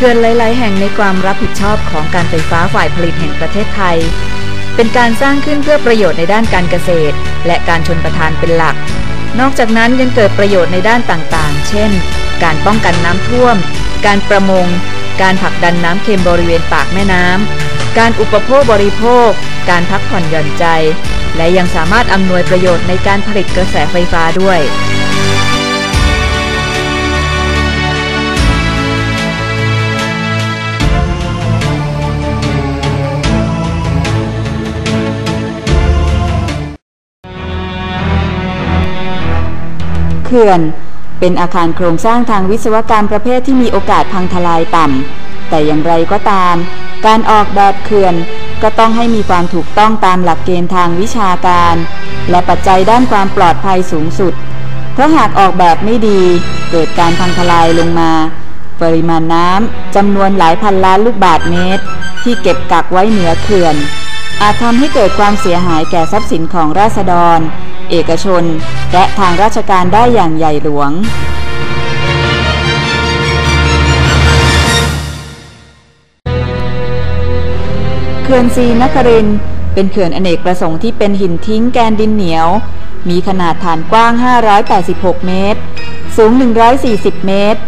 เขื่อนหลาย ๆ แห่งในความรับผิดชอบของการไฟฟ้าฝ่ายผลิตแห่งประเทศไทย เป็นการสร้างขึ้นเพื่อประโยชน์ในด้านการเกษตร และการชนประทานเป็นหลัก นอกจากนั้นยังเกิดประโยชน์ในด้านต่างๆ เช่น การป้องกันน้ำท่วม การประมง การผลักดันน้ำเค็มบริเวณปากแม่น้ำ การอุปโภคบริโภค การพักผ่อนหย่อนใจ และยังสามารถอำนวยประโยชน์ในการผลิตกระแสไฟฟ้าด้วย เขื่อน เป็นอาคารโครงสร้างทางวิศวกรรมประเภทที่มีโอกาสพังทลายต่ำ แต่อย่างไรก็ตาม การออกแบบเขื่อนก็ต้องให้มีความถูกต้องตามหลักเกณฑ์ทางวิชาการ และปัจจัยด้านความปลอดภัยสูงสุด เพราะหากออกแบบไม่ดี เกิดการพังทลายลงมา ปริมาณน้ำจำนวนหลายพันล้านลูกบาศก์เมตร ที่เก็บกักไว้เหนือเขื่อนอาจทำให้เกิดความเสียหายแก่ทรัพย์สินของราษฎร เอกชน และทางราชการได้อย่างใหญ่หลวง เขื่อนซีนครินเป็นเขื่อนอเนกประสงค์ที่เป็นหินทิ้งแกนดินเหนียว มีขนาดฐานกว้าง 586 เมตร สูง 140 เมตร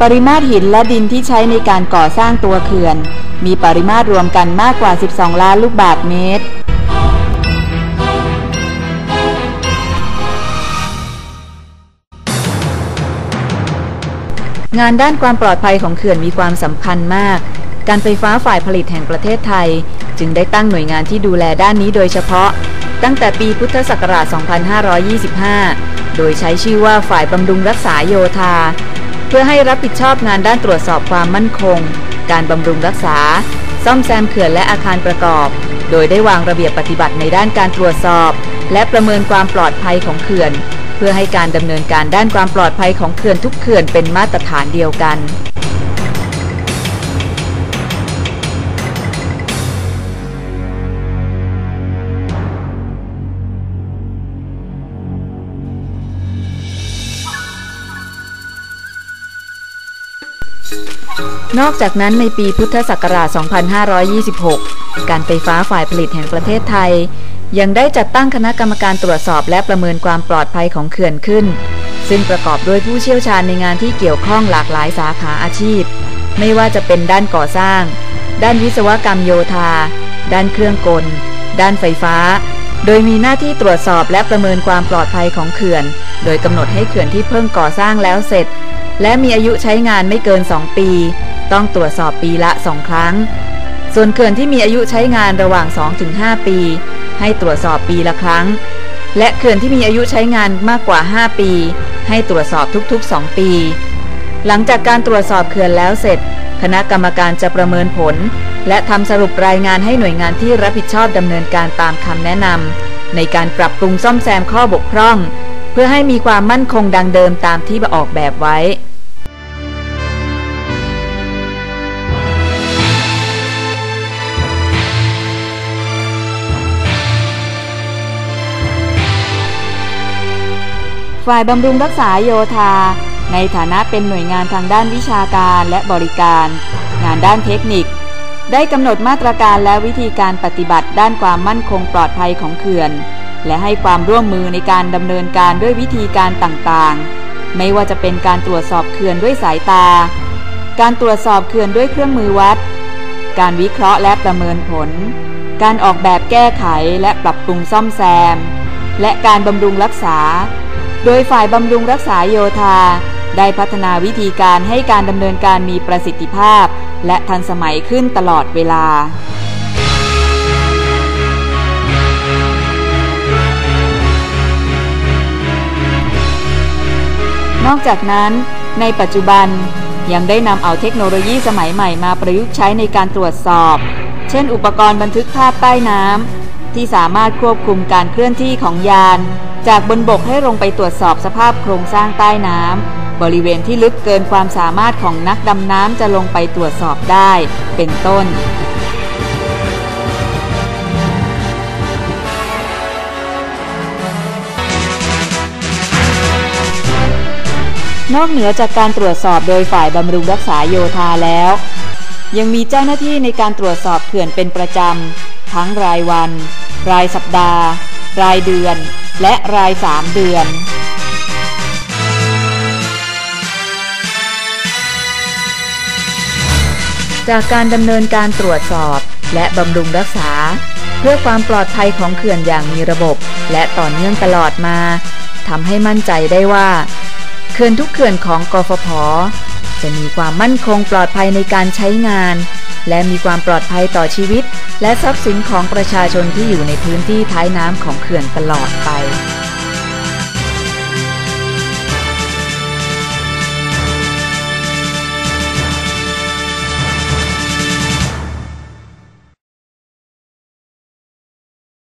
ปริมาตรหินและดินที่ใช้ในการก่อสร้างตัวเขื่อน มีปริมาตรรวมกันมากกว่า 12 ล้านลูกบาศก์เมตร งานด้านความปลอดภัยของเขื่อนมีความสำคัญมาก การไฟฟ้าฝ่ายผลิตแห่งประเทศไทย จึงได้ตั้งหน่วยงานที่ดูแลด้านนี้โดยเฉพาะ ตั้งแต่ปีพุทธศักราช 2525 โดยใช้ชื่อว่าฝ่ายบำรุงรักษาโยธา เพื่อให้รับผิดชอบงานด้านตรวจสอบความมั่นคง การบำรุงรักษา ซ่อมแซมเขื่อนและอาคารประกอบ โดยได้วางระเบียบปฏิบัติในด้านการตรวจสอบ และประเมินความปลอดภัยของเขื่อน เพื่อให้การดำเนินการด้านความปลอดภัยของเขื่อนทุกเขื่อนเป็นมาตรฐานเดียวกันนอกจากนั้นในปีพุทธศักราช 2526 การไฟฟ้าฝ่ายผลิตแห่งประเทศไทย ยังได้จัดตั้งคณะกรรมการตรวจสอบและประเมินความปลอดภัยของเขื่อนขึ้น ซึ่งประกอบด้วยผู้เชี่ยวชาญในงานที่เกี่ยวข้องหลากหลายสาขาอาชีพ ไม่ว่าจะเป็นด้านก่อสร้าง ด้านวิศวกรรมโยธา ด้านเครื่องกล ด้านไฟฟ้า โดยมีหน้าที่ตรวจสอบและประเมินความปลอดภัยของเขื่อน โดยกำหนดให้เขื่อนที่เพิ่งก่อสร้างแล้วเสร็จ และมีอายุใช้งานไม่เกิน 2 ปี ต้องตรวจสอบปีละ 2 ครั้ง ส่วนเขื่อนที่มีอายุใช้งานระหว่าง 2-5 ปี ให้ตรวจสอบปีละครั้ง และเขื่อนที่มีอายุใช้งานมากกว่า 5 ปี ให้ตรวจสอบทุกๆ 2 ปี หลังจากการตรวจสอบเขื่อนแล้วเสร็จ คณะกรรมการจะประเมินผล และทำสรุปรายงานให้หน่วยงานที่รับผิดชอบดำเนินการตามคำแนะนำในการปรับปรุงซ่อมแซมข้อบกพร่อง เพื่อให้มีความมั่นคงดังเดิมตามที่ออกแบบไว้ ฝ่ายบำรุงรักษาโยธา ในฐานะเป็นหน่วยงานทางด้านวิชาการและบริการ งานด้านเทคนิค ได้กำหนดมาตรการและวิธีการปฏิบัติด้านความมั่นคงปลอดภัยของเขื่อน และให้ความร่วมมือในการดำเนินการด้วยวิธีการต่างๆ ไม่ว่าจะเป็นการตรวจสอบเขื่อนด้วยสายตา การตรวจสอบเขื่อนด้วยเครื่องมือวัด การวิเคราะห์และประเมินผล การออกแบบแก้ไขและปรับปรุงซ่อมแซม และการบำรุงรักษา โดยฝ่ายบำรุงรักษาโยธา ได้พัฒนาวิธีการให้การดำเนินการมีประสิทธิภาพ และทันสมัยขึ้นตลอดเวลานอกจากนั้น ในปัจจุบันยังได้นำเอาเทคโนโลยีสมัยใหม่มาประยุกต์ใช้ในการตรวจสอบ เช่น อุปกรณ์บันทึกภาพใต้น้ำที่สามารถควบคุมการเคลื่อนที่ของยาน จากบนบกให้ลงไปตรวจสอบสภาพโครงสร้างใต้น้ำบริเวณที่ลึกเกินความสามารถของนักดำน้ำจะลงไปตรวจสอบได้ เป็นต้นนอกเหนือจากการตรวจสอบโดยฝ่ายบำรุงรักษาโยธาแล้ว ยังมีเจ้าหน้าที่ในการตรวจสอบเขื่อนเป็นประจำ ทั้งรายวัน รายสัปดาห์ รายเดือน และรายสามเดือน จากการดำเนินการตรวจสอบ และบำรุงรักษา เพื่อความปลอดภัยของเขื่อนอย่างมีระบบ และต่อเนื่องตลอดมาทำให้มั่นใจได้ว่า เขื่อนทุกเขื่อนของกฟผ จะมีความมั่นคงปลอดภัยในการใช้งาน และมีความปลอดภัยต่อชีวิต และทรัพย์สินของประชาชนที่อยู่ในพื้นที่ท้ายน้ำของเขื่อนตลอดไป